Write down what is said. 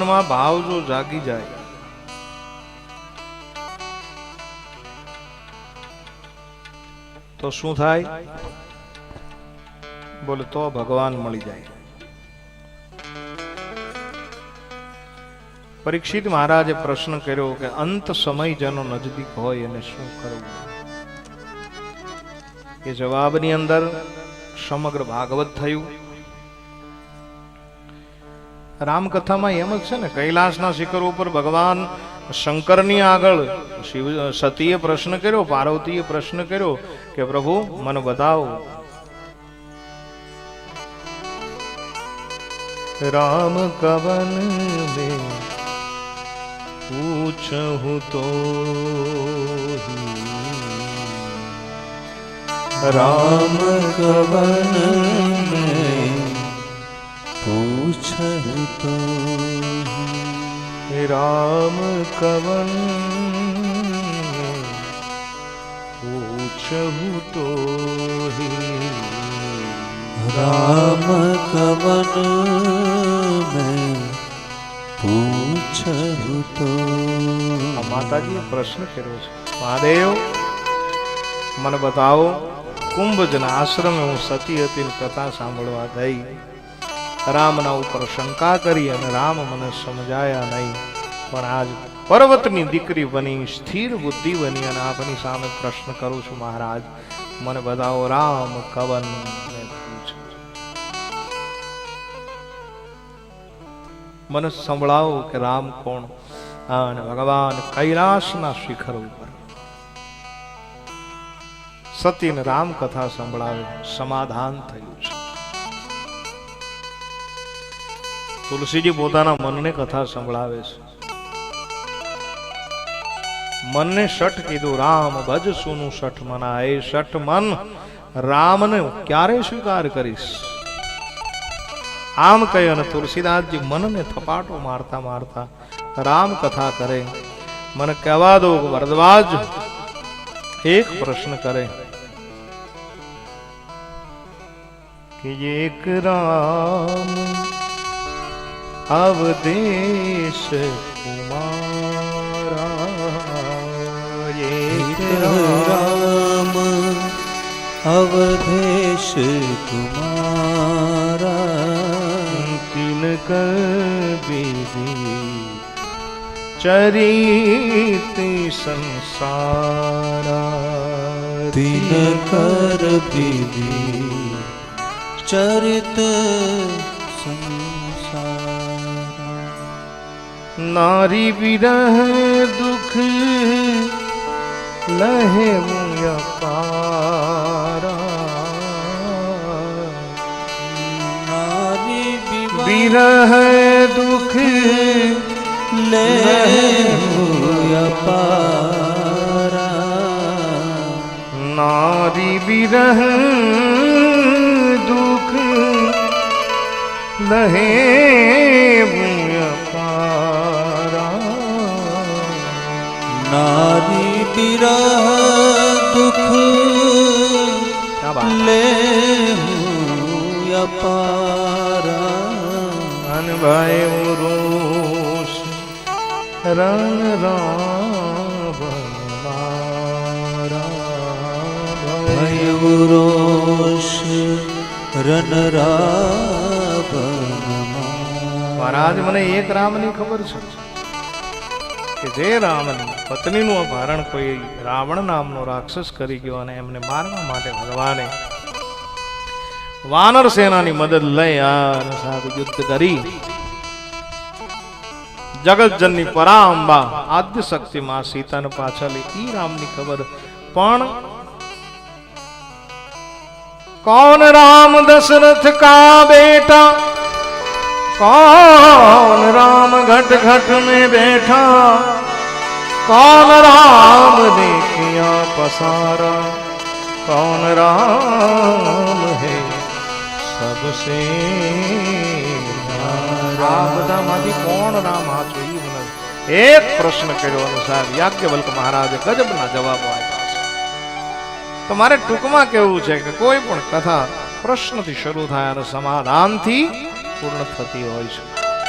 મનમાં ભાવ જો જાગી જાય. તો શું થાય? બોલે, તો ભગવાન મળી જાય. પરીક્ષિત મહારાજે પ્રશ્ન કર્યો કે અંત સમય જેનો નજદીક હોય એને શું કરવું? એ જવાબની અંદર સમગ્ર ભાગવત થયું. રામકથામાં એમ જ છે ને, કૈલાસના શિખર ઉપર ભગવાન શંકરની આગળ શિવ, સતીએ પ્રશ્ન કર્યો, પાર્વતીએ પ્રશ્ન કર્યો કે, પ્રભુ, મને બતાવો. રામ કવન મે પૂછું તો રામ કવન મે पूछहु तो राम कवन में पूछहु तो राम कवन में पूछहु तो આ માતાજીએ પ્રશ્ન કર્યો છે મહાદેવ મને બતાવો કુંભજના આશ્રમે હું સતી હતી ને કથા સાંભળવા ગઈ રામના ઉપર શંકા કરી અને રામ મને સમજાયા નહીં. પણ આજ પર્વતની દીકરી બની, સ્થિર બુદ્ધિ બની અને આપની સામે પ્રશ્ન કરું છું મહારાજ. મને બતાવો, રામ કવન. મને સંભળાવો કે રામ કોણ? અને ભગવાન કૈલાસના શિખર ઉપર. સતીને રામ કથા સંભળાવે સમાધાન થયું છે. તુલસીજી પોતાના મનને કથા સંભળાવે છે. મનને શઠ કીધું, રામ, ભજ સુનું શઠ મના એ શઠ મન રામને ક્યારે સ્વીકાર કરીશ? આમ કહ્યું અને તુલસીદાસજી મનને થપાટો મારતા મારતા રામ કથા કરે. મને કહેવા દો વરદવાજ, એક પ્રશ્ન કરે. કે એક રામ અવદેશ રામ અવધેશ કુમારા કિન કબીરી ચરિત સંસારા તિન કર ચરિત નારી વિરહ દુઃખ લહે પારા વિરહ દુઃખ લે પારા નારી વિરહ દુઃખ લહે नारी विरह दुख क्या बात ले हुआ पारा અન ભાઈ રોષ રંગ રાવણ મારા ભય રોષ રન રાવણ મહારાજ મને એક રામની ખબર છે કે જે રામની પત્નીનું અપહરણ કોઈ રાવણ નામનો રાક્ષસ કરી ગયો અને એમને મારવા માટે ભગવાને વાનર સેનાની મદદ લઈ આ સાહેબ યુદ્ધ કરી. જગતજનની પરાંબા, આદ્ય શક્તિ માં સીતાને પાછળ ઈ રામની ખબર. પણ કોણ રામ દશરથ કા બેટા? कौन राम घट घट में बैठा कौन राम ने किया पसारा कौन राम है सबसे આ બધામાંથી કોણ રામ હાચું ઈ મને એક પ્રશ્ન કર્યો અને સાહેબ યાજ્ઞવલ્ક મહારાજે ગજબના જવાબો આપ્યા છે તો મારે ટૂંકમાં કેવું છે કે કોઈ પણ કથા પ્રશ્નથી શરૂ થાય અને સમાધાનથી પૂર્ણ થતી હોય છે.